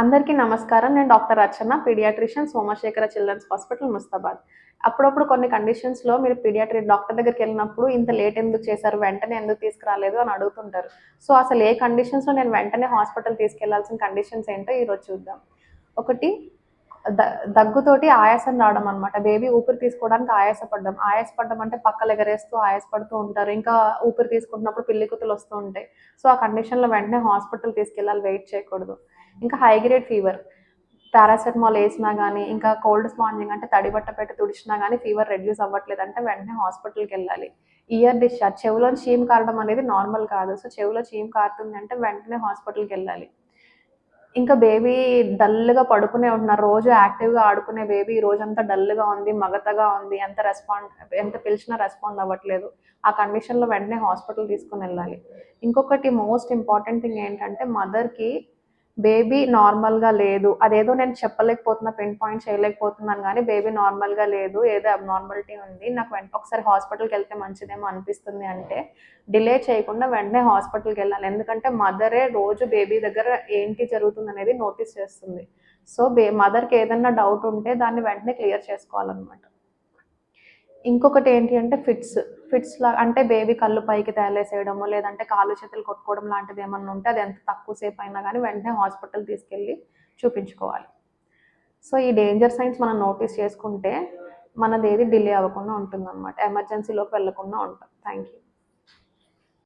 అందరికీ నమస్కారం. నేను doctor Archana paediatrician Somasekhara children's hospital Mustabad. అప్పుడప్పుడు కొన్ని కండిషన్స్లో మీరు పీడియాట్రిక్ డాక్టర్ దగ్గరికి వెళ్ళినప్పుడు ఇంత లేట్ ఎందుకు చేశారు వెంటనే ఎందుకు తీసుకురాలేదు అని అడుగుతుంటారు. సో అసలు ఏ కండిషన్స్లో నేను వెంటనే హాస్పిటల్ తీసుకెళ్ళాల్సిన కండిషన్స్ ఏంటో ఈరోజు చూద్దాం. ఒకటి ద- దగ్గుతోటి ఆయాసం రావడం అనమాట బేబీ ఊపిరి తీసుకోవడానికి ఆయాసపడడం. ఆయాసపడ్డం అంటే పక్కలు ఎగరేస్తూ ఆయాసపడుతూ ఉంటారు. ఇంకా ఊపిరి తీసుకుంటున్నప్పుడు పిల్లి కుతులు వస్తూ ఉంటాయి. సో ఆ కండిషన్లో వెంటనే హాస్పిటల్ తీసుకెళ్ళాలి వెయిట్ చేయకూడదు. ఇంకా హై గ్రేడ్ ఫీవర్ పారాసెటమాల్ వేసినా కానీ ఇంకా కోల్డ్ స్పాంజింగ్ అంటే తడి బట్ట పెట్టి తుడిచినా కానీ ఫీవర్ రెడ్యూస్ అవ్వట్లేదు అంటే వెంటనే హాస్పిటల్కి వెళ్ళాలి. ఇయర్ డిశ్చార్జ్ చెవిలో చీమ్ కారడం అనేది నార్మల్ కాదు. సో చెవిలో చీమ్ కారుతుంది అంటే వెంటనే హాస్పిటల్కి వెళ్ళాలి. ఇంకా బేబీ డల్గా పడుకునే ఉంటున్నారు రోజు యాక్టివ్గా ఆడుకునే బేబీ ఈ రోజంతా డల్గా ఉంది మగతగా ఉంది ఎంత రెస్పాండ్ ఎంత పిలిచినా రెస్పాండ్ అవ్వట్లేదు. ఆ కండిషన్లో వెంటనే హాస్పిటల్ తీసుకుని వెళ్ళాలి. ఇంకొకటి మోస్ట్ ఇంపార్టెంట్ థింగ్ ఏంటంటే మదర్కి బేబీ నార్మల్గా లేదు. అదేదో నేను చెప్పలేకపోతున్నా పిన్ పాయింట్ చేయలేకపోతున్నాను కానీ బేబీ నార్మల్గా లేదు ఏదో అబ్నార్మాలిటీ ఉంది. నాకు వెంట ఒకసారి హాస్పిటల్కి వెళ్తే మంచిదేమో అనిపిస్తుంది అంటే డిలే చేయకుండా వెంటనే హాస్పిటల్కి వెళ్ళాలి. ఎందుకంటే మదరే రోజు బేబీ దగ్గర ఏంటి జరుగుతుంది అనేది నోటీస్ చేస్తుంది. సో బే మదర్కి ఏదన్నా డౌట్ ఉంటే దాన్ని వెంటనే క్లియర్ చేసుకోవాలన్నమాట. ఇంకొకటి ఏంటి అంటే ఫిట్స్ ఫిట్స్ లా అంటే బేబీ కళ్ళు పైకి తేలేసేయడము లేదంటే కాళ్ళు చేతులు కొట్టుకోవడం లాంటిది ఏమన్నా ఉంటే అది ఎంత తక్కువసేపు అయినా కానీ వెంటనే హాస్పిటల్ తీసుకెళ్ళి చూపించుకోవాలి. సో ఈ డేంజర్ సైన్స్ మనం నోటీస్ చేసుకుంటే మనది ఏది డిలే అవ్వకుండా ఉంటుందన్నమాట. ఎమర్జెన్సీలోకి వెళ్ళకుండా ఉంటాం. Thank you